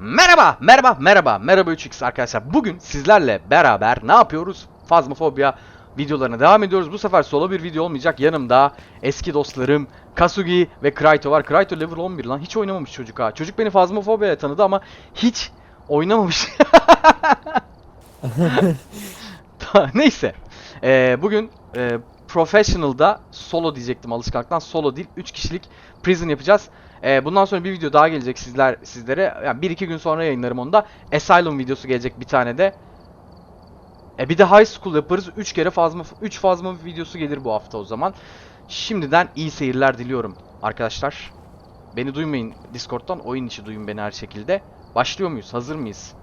Merhaba, merhaba, merhaba, merhaba 3x arkadaşlar. Bugün sizlerle beraber ne yapıyoruz? Phasmophobia videolarına devam ediyoruz. Bu sefer solo bir video olmayacak. Yanımda eski dostlarım Kasugi ve Kraito var. Kraito level 11 lan. Hiç oynamamış çocuk ha. Çocuk beni ile tanıdı ama hiç oynamamış. Neyse. Ee, bugün e, Professional'da solo diyecektim alışkanlıktan. Solo değil 3 kişilik prison yapacağız. Ee, bundan sonra bir video daha gelecek sizler sizlere. Yani 1-2 gün sonra yayınlarım onu da. Asylum videosu gelecek bir tane de. E bir de High School yaparız. 3 kere fazla 3 fazla videosu gelir bu hafta o zaman. Şimdiden iyi seyirler diliyorum arkadaşlar. Beni duymayın Discord'dan. Oyun içi duyun beni her şekilde. Başlıyor muyuz? Hazır mıyız?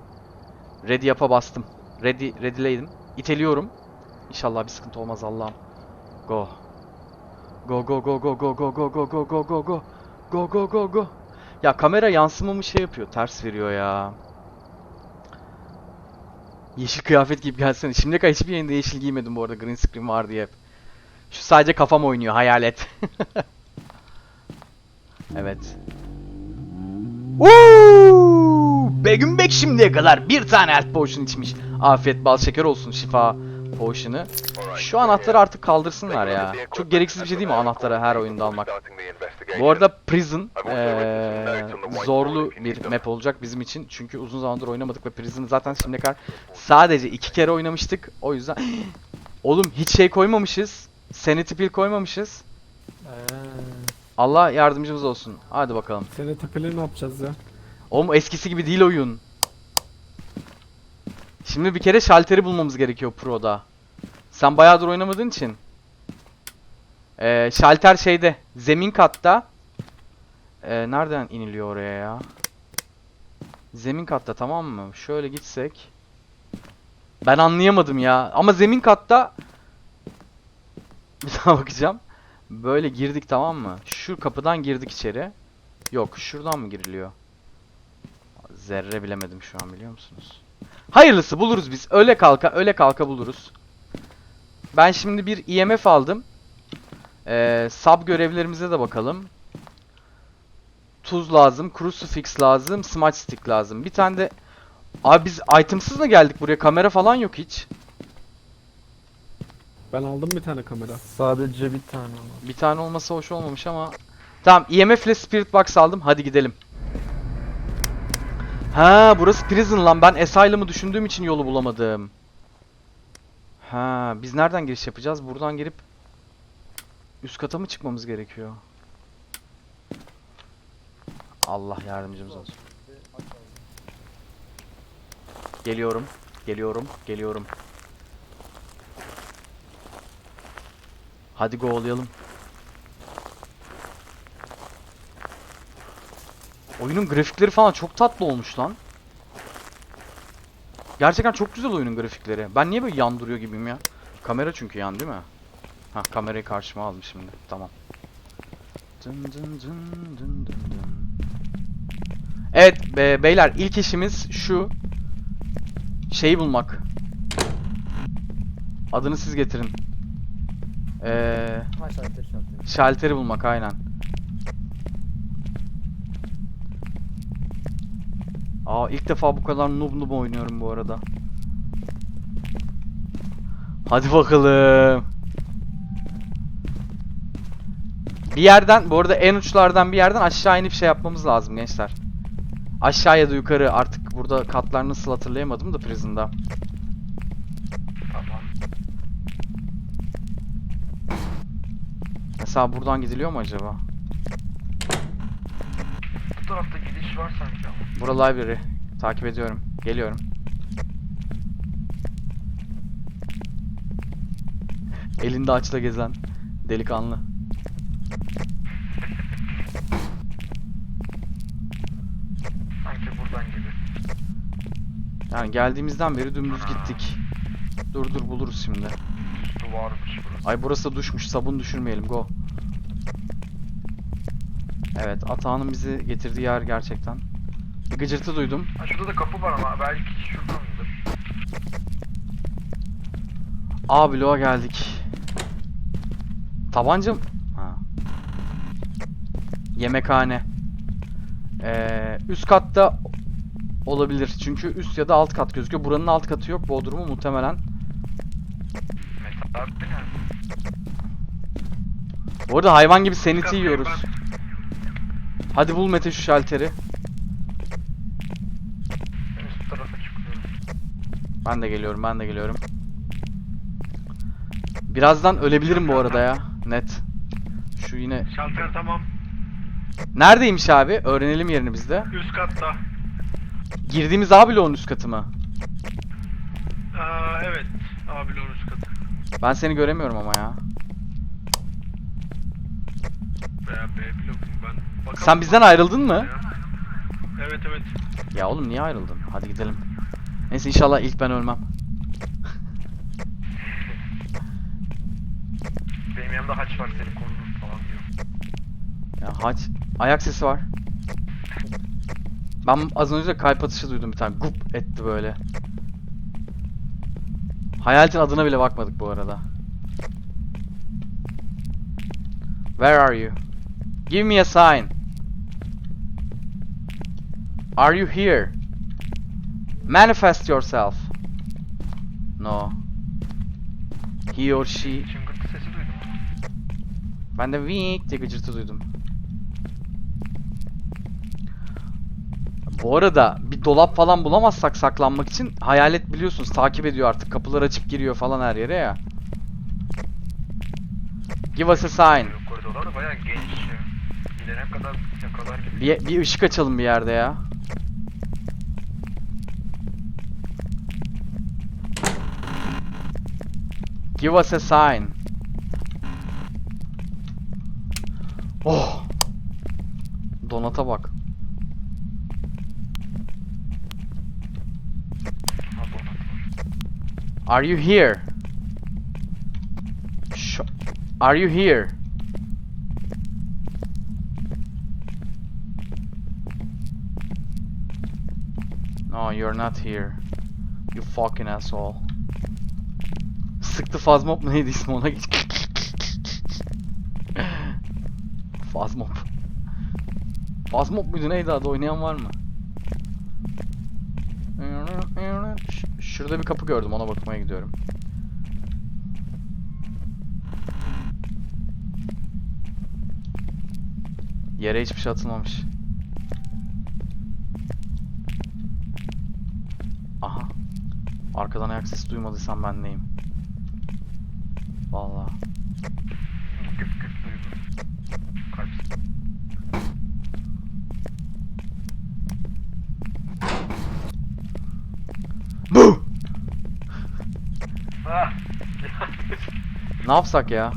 Ready yapa bastım. Ready ready'leydim. İteliyorum. İnşallah bir sıkıntı olmaz Allah'ım. Go. Go go go go go go go go go go go go. Go go go. Ya kamera yansımamı şey yapıyor. Ters veriyor ya. Yeşil kıyafet giyip gelsene. Şimdiye kadar hiçbir yayında yeşil giymedim bu arada. Green screen var diye hep. Şu sadece kafam oynuyor. Hayalet. evet. Uuu! Begüm Bek şimdiye kadar bir tane health potion içmiş. Afiyet bal şeker olsun şifa potion'ı. Şu anahtarı artık kaldırsınlar ya. Çok gereksiz bir şey değil mi anahtarı her oyunda almak? Bu arada Prison eee, zorlu bir map olacak bizim için. Çünkü uzun zamandır oynamadık ve Prison'ı zaten şimdiye kadar sadece iki kere oynamıştık. O yüzden... Oğlum hiç şey koymamışız. Sanity pill koymamışız. Allah yardımcımız olsun. Hadi bakalım. seni tipili ne yapacağız ya? Oğlum eskisi gibi değil oyun. Şimdi bir kere şalteri bulmamız gerekiyor Pro'da. Sen bayağıdır oynamadığın için. Ee, şalter şeyde. Zemin katta. Ee, nereden iniliyor oraya ya? Zemin katta tamam mı? Şöyle gitsek. Ben anlayamadım ya. Ama zemin katta... Bir daha bakacağım. Böyle girdik tamam mı? Şu kapıdan girdik içeri. Yok şuradan mı giriliyor? Zerre bilemedim şu an biliyor musunuz? Hayırlısı buluruz biz. Öyle kalka öyle kalka buluruz. Ben şimdi bir IMF aldım. Ee, sub görevlerimize de bakalım. Tuz lazım, crucifix lazım, smudge stick lazım. Bir tane de Abi biz itemsız mı geldik buraya? Kamera falan yok hiç. Ben aldım bir tane kamera. Sadece bir tane ama. Bir tane olmasa hoş olmamış ama. Tamam, IMF ile Spirit Box aldım. Hadi gidelim. Ha, burası prison lan. Ben Asylum'u düşündüğüm için yolu bulamadım. Ha, biz nereden giriş yapacağız? Buradan girip üst kata mı çıkmamız gerekiyor? Allah yardımcımız olsun. Geliyorum. Geliyorum. Geliyorum. Hadi go'layalım. Oyunun grafikleri falan çok tatlı olmuş lan. Gerçekten çok güzel oyunun grafikleri. Ben niye böyle yan duruyor gibiyim ya? Kamera çünkü yan değil mi? Ha kamerayı karşıma aldım şimdi. Tamam. Dın dın dın dın dın dın. Evet be- beyler ilk işimiz şu. Şeyi bulmak. Adını siz getirin. Eee Ha şalter şalter. Şalteri bulmak aynen. Aa ilk defa bu kadar noob noob oynuyorum bu arada. Hadi bakalım. Bir yerden bu arada en uçlardan bir yerden aşağı inip şey yapmamız lazım gençler. Aşağı ya da yukarı artık burada katlar nasıl hatırlayamadım da prison'da. Tamam. Mesela buradan gidiliyor mu acaba? Bu tarafta gidiş var sanki ama. Bura library. Takip ediyorum. Geliyorum. Elinde açla gezen delikanlı. Sanki buradan gibi. Yani geldiğimizden beri dümdüz gittik. Dur dur buluruz şimdi. Üstü varmış burası. Ay burası da duşmuş. Sabun düşürmeyelim. Go. Evet. Atağının bizi getirdiği yer gerçekten. Gıcırtı duydum. Ha şurada da kapı var ama belki şuradan mıdır? A bloğa geldik. Tabancam... Ha. Yemekhane. Ee, üst katta olabilir. Çünkü üst ya da alt kat gözüküyor. Buranın alt katı yok. Bodrumu muhtemelen. Meta abi ne? Bu arada hayvan gibi seniti yiyoruz. Hadi bul Mete şu şalteri. Ben üst tarafa çıkıyorum. Ben de geliyorum, ben de geliyorum. Birazdan ölebilirim bu arada ya. Net. Şu yine... Şalter tamam. Neredeymiş abi? Öğrenelim yerini bizde. Üst katta. Girdiğimiz A bloğun üst katı mı? Aa, evet. Abi üst katı. Ben seni göremiyorum ama ya. Veya B blokum ben. Bakalım. Sen bizden ayrıldın mı? Evet evet. Ya oğlum niye ayrıldın? Hadi gidelim. Neyse inşallah ilk ben ölmem. Benim yanımda haç var seni korur falan diyor. Ya haç. Ayak sesi var. Ben az önce kalp atışı duydum bir tane. Gup etti böyle. Hayaletin adına bile bakmadık bu arada. Where are you? Give me a sign. Are you here? Manifest yourself. No. He or she. Çıngırtı sesi duydum. Ben de vink diye gıcırtı duydum. Bu arada bir dolap falan bulamazsak saklanmak için hayalet biliyorsunuz takip ediyor artık. Kapılar açıp giriyor falan her yere ya. Give us a sign. Yok koridorlar da bayağı geniş ya. Gidene kadar yakalar gibi. Bir, bir ışık açalım bir yerde ya. Give us a sign. Oh. Donata bak. Are you here? Sh Are you here? No, you're not here. You fucking asshole. Sıktı Fazmop mu neydi ismi ona geç. Fazmop. Fazmop muydu neydi adı oynayan var mı? Şurada bir kapı gördüm ona bakmaya gidiyorum. Yere hiçbir şey atılmamış. Aha. Arkadan ayak sesi duymadıysam ben neyim? Vallahi. Güp güp duydum. Kalp Bu. Ah! Ne yapsak ya?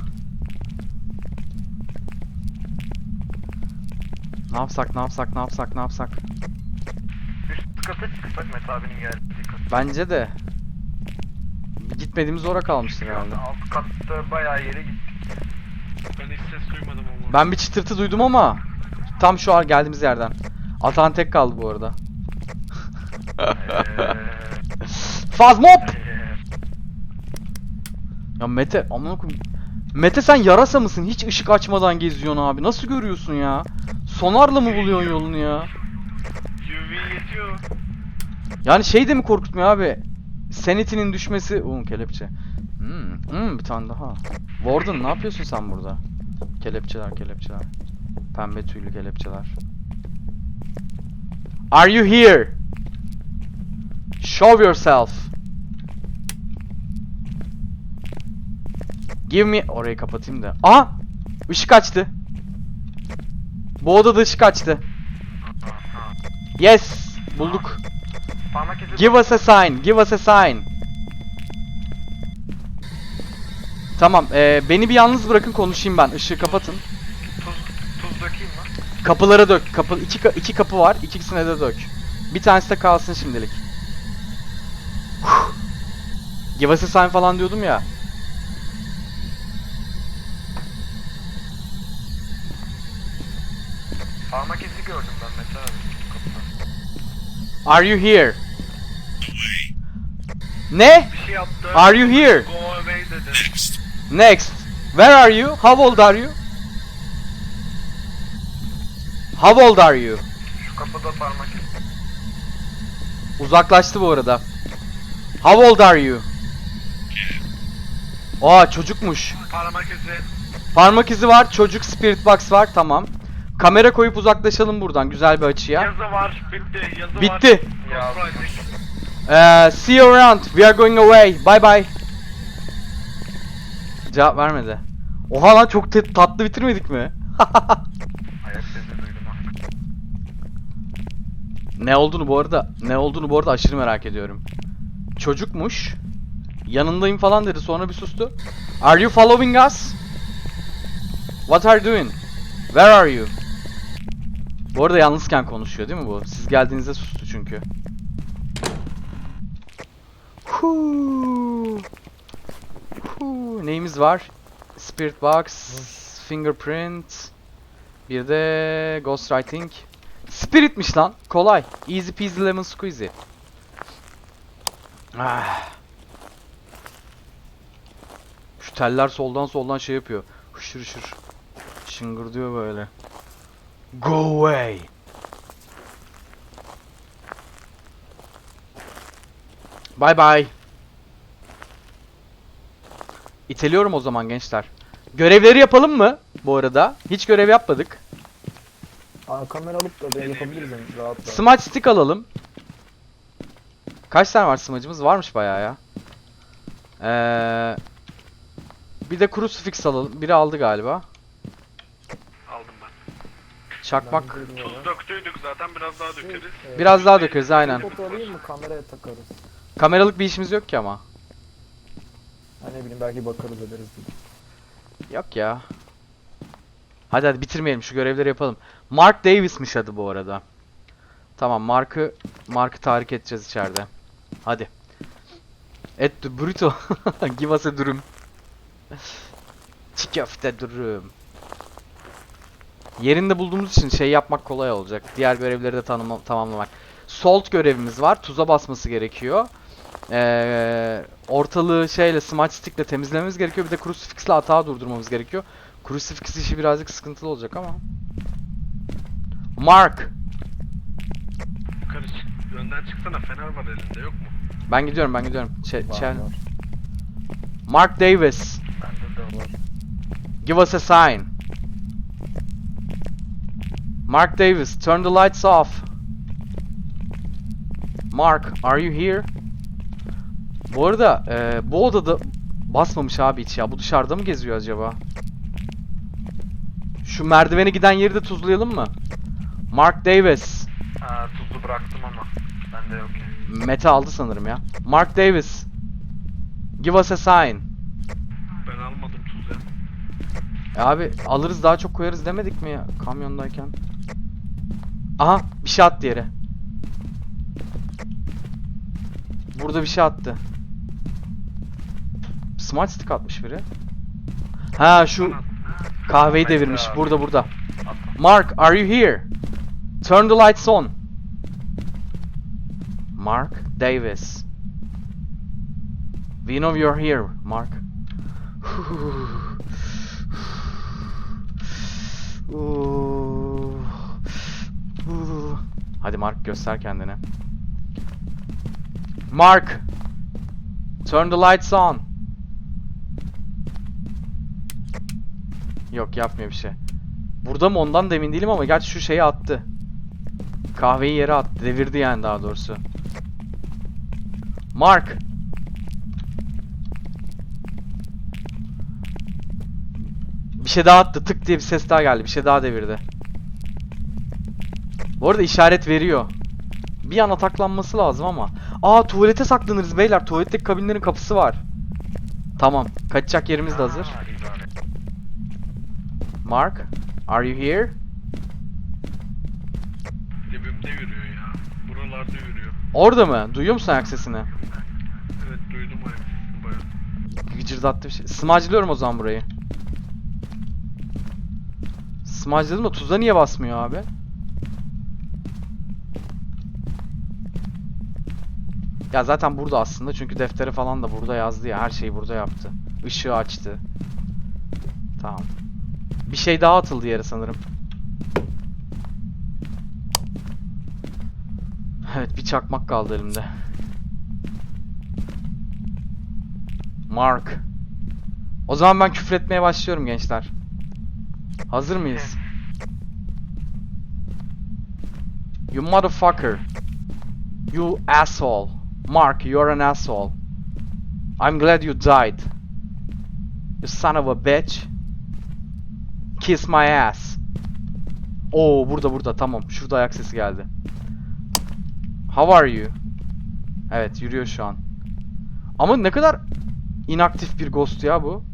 Ne yapsak, ne yapsak, ne yapsak, ne yapsak? Üst kata çıksak Mete abinin geldiği kat. Bence de. Gitmediğimiz oraya kalmıştır herhalde. Alt katta bayağı yere gittik. Ben hiç ses duymadım ama. Ben bir çıtırtı duydum ama tam şu an geldiğimiz yerden. Atan tek kaldı bu arada. Eee... Fazmop! eee, Ya Mete amına koyayım. Mete sen yarasa mısın? Hiç ışık açmadan geziyorsun abi. Nasıl görüyorsun ya? Sonarla mı buluyorsun yolunu ya? UV yetiyor. Yani şey de mi korkutmuyor abi? Sanitinin düşmesi... Uuu kelepçe. Hmm, hmm, bir tane daha. Warden ne yapıyorsun sen burada? Kelepçeler kelepçeler. Pembe tüylü kelepçeler. Are you here? Show yourself. Give me... Orayı kapatayım da. Aha! Işık açtı. Bu odada ışık açtı. Yes! Bulduk. Parmak izi Give us a sign. Give us a sign. Tamam. eee, beni bir yalnız bırakın konuşayım ben. Işığı kapatın. tuz, tuz dökeyim mi? Kapılara dök. Kapı iki iki kapı var. İkisine de dök. Bir tanesi de kalsın şimdilik. Huh. Give us a sign falan diyordum ya. Parmak izi gördüm ben Mete abi. Are you here? Ne? Bir şey yaptı. Are you here? Go away dedi. Next. Where are you? How old are you? How old are you? Şu kapıda parmak izi. Uzaklaştı bu arada. How old are you? Aa çocukmuş. Parmak izi. Parmak izi var, çocuk spirit box var, tamam. Kamera koyup uzaklaşalım buradan güzel bir açıya. Yazı var. Bitti. Yazı var. Bitti. Ee, see you around. We are going away. Bye bye. Cevap vermedi. Oha lan çok te- tatlı bitirmedik mi? Ayak sesini duydum ha. ne olduğunu bu arada, ne olduğunu bu arada aşırı merak ediyorum. Çocukmuş. Yanındayım falan dedi sonra bir sustu. Are you following us? What are you doing? Where are you? Bu arada yalnızken konuşuyor değil mi bu? Siz geldiğinizde sustu çünkü. Huu. Neyimiz var? Spirit Box, Fingerprint, bir de Ghostwriting. Spirit'miş lan. Kolay. Easy peasy lemon squeezy. Ah. Şu teller soldan soldan şey yapıyor. Hışır hışır. Şıngırdıyor böyle. Go away. Bye bye. İteliyorum o zaman gençler. Görevleri yapalım mı bu arada? Hiç görev yapmadık. Aa, kamera alıp da ben yapabiliriz yani rahat rahat. Smudge stick alalım. Kaç tane var smudge'ımız? Varmış bayağı ya. Ee, bir de crucifix alalım. Biri aldı galiba. Çakmak. Tuz döktüydük zaten. Biraz daha dökeriz. Evet. Biraz daha dökeriz aynen. Foto alayım mı kameraya takarız. Kameralık bir işimiz yok ki ama. Ha ne bileyim belki bakarız ederiz dedim. Yok ya. Hadi hadi bitirmeyelim şu görevleri yapalım. Mark Davis'miş adı bu arada. Tamam Mark'ı Mark'ı tahrik edeceğiz içeride. Hadi. Et bruto. Give us a dürüm. Çiğ köfte dürüm. Yerinde bulduğumuz için şey yapmak kolay olacak. Diğer görevleri de tanıma- tamamlamak. Salt görevimiz var. Tuza basması gerekiyor. Ee, ortalığı şeyle smudge stick'le temizlememiz gerekiyor. Bir de crucifix'le atağı durdurmamız gerekiyor. Crucifix işi birazcık sıkıntılı olacak ama. Mark. Yukarı çık. Önden çıksana. Fener var elinde yok mu? Ben gidiyorum ben gidiyorum. Ç- Var, Çel- var. Mark Davis. Give us a sign. Mark Davis, turn the lights off. Mark, are you here? Bu arada e, bu odada basmamış abi hiç ya. Bu dışarıda mı geziyor acaba? Şu merdivene giden yeri de tuzlayalım mı? Mark Davis. Aa, tuzu bıraktım ama. Bende yok ya. Mete aldı sanırım ya. Mark Davis. Give us a sign. Ben almadım tuz ya. E abi alırız daha çok koyarız demedik mi ya kamyondayken? Aha bir şey attı yere. Burada bir şey attı. Smart stick atmış biri. Ha şu kahveyi devirmiş. Burada burada. Mark, are you here? Turn the lights on. Mark Davis. We know you're here, Mark. Uh. Hadi Mark göster kendini. Mark! Turn the lights on. Yok yapmıyor bir şey. Burada mı ondan da emin değilim ama gerçi şu şeyi attı. Kahveyi yere attı. Devirdi yani daha doğrusu. Mark! Bir şey daha attı. Tık diye bir ses daha geldi. Bir şey daha devirdi. Bu arada işaret veriyor. Bir an ataklanması lazım ama. Aa tuvalete saklanırız beyler. Tuvaletteki kabinlerin kapısı var. Tamam. Kaçacak yerimiz de hazır. Mark, are you here? Dibimde yürüyor ya. Buralarda yürüyor. Orada mı? Duyuyor musun ayak sesini? Evet duydum ayak sesini bayağı. Gıcırdattı bir şey. Smacılıyorum o zaman burayı. Smacladım da tuza niye basmıyor abi? Ya zaten burada aslında çünkü defteri falan da burada yazdı ya. Her şeyi burada yaptı. Işığı açtı. Tamam. Bir şey daha atıldı yere sanırım. Evet bir çakmak kaldı elimde. Mark. O zaman ben küfretmeye başlıyorum gençler. Hazır mıyız? You motherfucker. You asshole. Mark, you're an asshole. I'm glad you died. You son of a bitch. Kiss my ass. Oo burada burada tamam. Şurada ayak sesi geldi. How are you? Evet yürüyor şu an. Ama ne kadar inaktif bir ghost ya bu.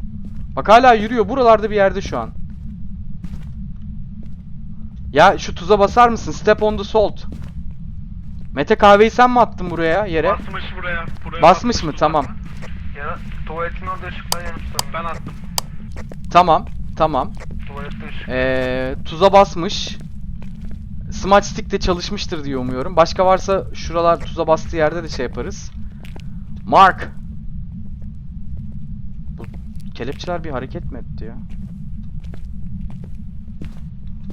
Bak hala yürüyor. Buralarda bir yerde şu an. Ya şu tuza basar mısın? Step on the salt. Mete kahveyi sen mi attın buraya yere? Basmış buraya. buraya Basmış mı? Tamam. Ya tuvaletin orada ışıklar sönüyor. Ben attım. Tamam. Tamam. Tuvalette ışık. Ee, tuza basmış. Smart stick de çalışmıştır diye umuyorum. Başka varsa şuralar tuza bastığı yerde de şey yaparız. Mark. Bu kelepçeler bir hareket mi etti ya?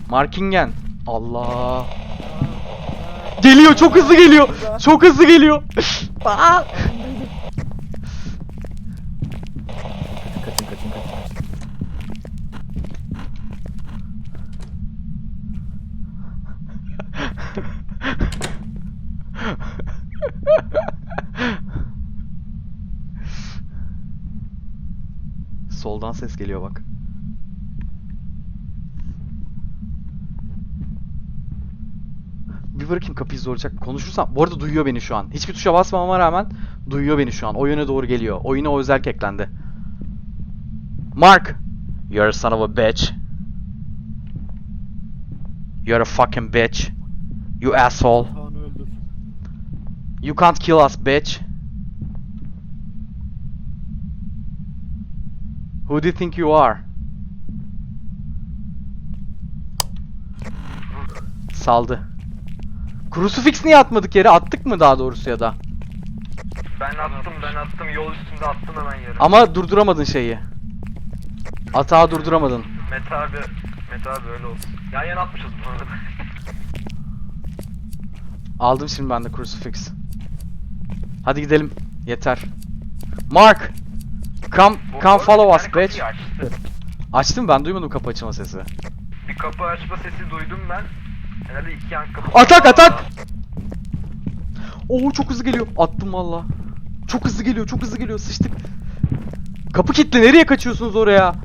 Markingen. Allah. Geliyor çok hızlı geliyor. Çok hızlı geliyor. Aa! Kaçın kaçın kaçın. Soldan ses geliyor bak. Bırakayım kapıyı zorlayacak. Konuşursam. Bu arada duyuyor beni şu an. Hiçbir tuşa basmamama rağmen duyuyor beni şu an. O yöne doğru geliyor. Oyuna o özellik eklendi. Mark. You're a son of a bitch. You're a fucking bitch. You asshole. You can't kill us, bitch. Who do you think you are? Saldı. Crucifix niye atmadık yere? Attık mı daha doğrusu ya da? Ben attım ben attım yol üstünde attım hemen yere. Ama durduramadın şeyi. Atağı durduramadın. Mete abi Mete abi öyle olsun. Yan yana atmışız bu arada. Aldım şimdi ben de crucifix. Hadi gidelim. Yeter. Mark! Come, come follow us, bitch. Kapıyı açtı. Açtım ben duymadım kapı açılma sesi. Bir kapı açma sesi duydum ben. Herhalde iki kapı. Atak atak! Oo çok hızlı geliyor. Attım valla. Çok hızlı geliyor, çok hızlı geliyor. Sıçtık. Kapı kilitli. Nereye kaçıyorsunuz oraya?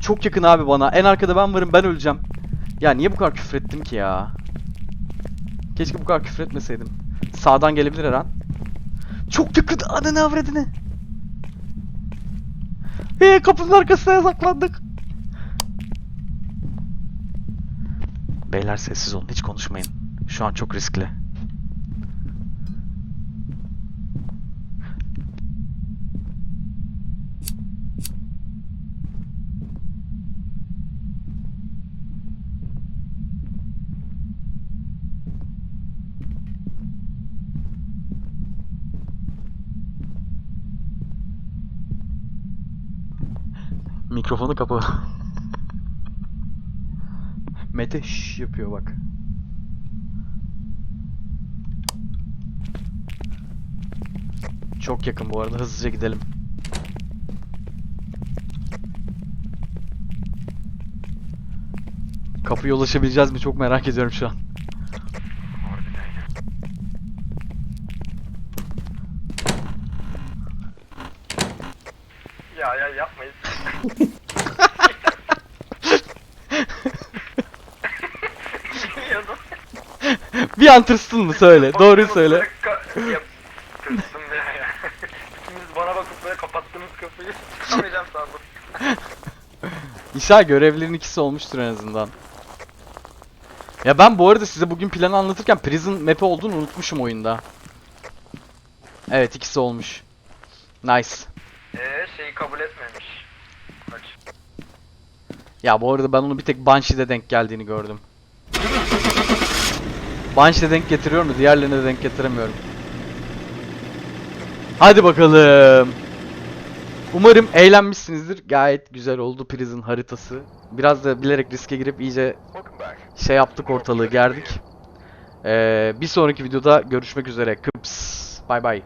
Çok yakın abi bana. En arkada ben varım. Ben öleceğim. Ya niye bu kadar küfrettim ki ya? Keşke bu kadar küfretmeseydim. Sağdan gelebilir her an. Çok yakın. Ananı avradını. Ee, kapının arkasına saklandık. Beyler sessiz olun. Hiç konuşmayın. Şu an çok riskli. Mikrofonu kapa. Mete şş yapıyor bak. Çok yakın bu arada hızlıca gidelim. Kapıya ulaşabileceğiz mi çok merak ediyorum şu an. Ya ya yapmayın. Bilmiyordum. Bir an tırstın mı söyle. Doğruyu söyle. Ya. İkiniz bana bakıp böyle kapattınız kapıyı. Çıkamayacağım sandım. İnşallah görevlerin ikisi olmuştur en azından. Ya ben bu arada size bugün planı anlatırken Prison map'i olduğunu unutmuşum oyunda. Evet ikisi olmuş. Nice. Eee şeyi kabul etmemiş. Kaç. Ya bu arada ben onu bir tek Banshee'de denk geldiğini gördüm. Banshee'de denk getiriyorum da diğerlerine de denk getiremiyorum. Hadi bakalım. Umarım eğlenmişsinizdir. Gayet güzel oldu Prison haritası. Biraz da bilerek riske girip iyice şey yaptık ortalığı gerdik. Ee, bir sonraki videoda görüşmek üzere. Kıps. Bay bay.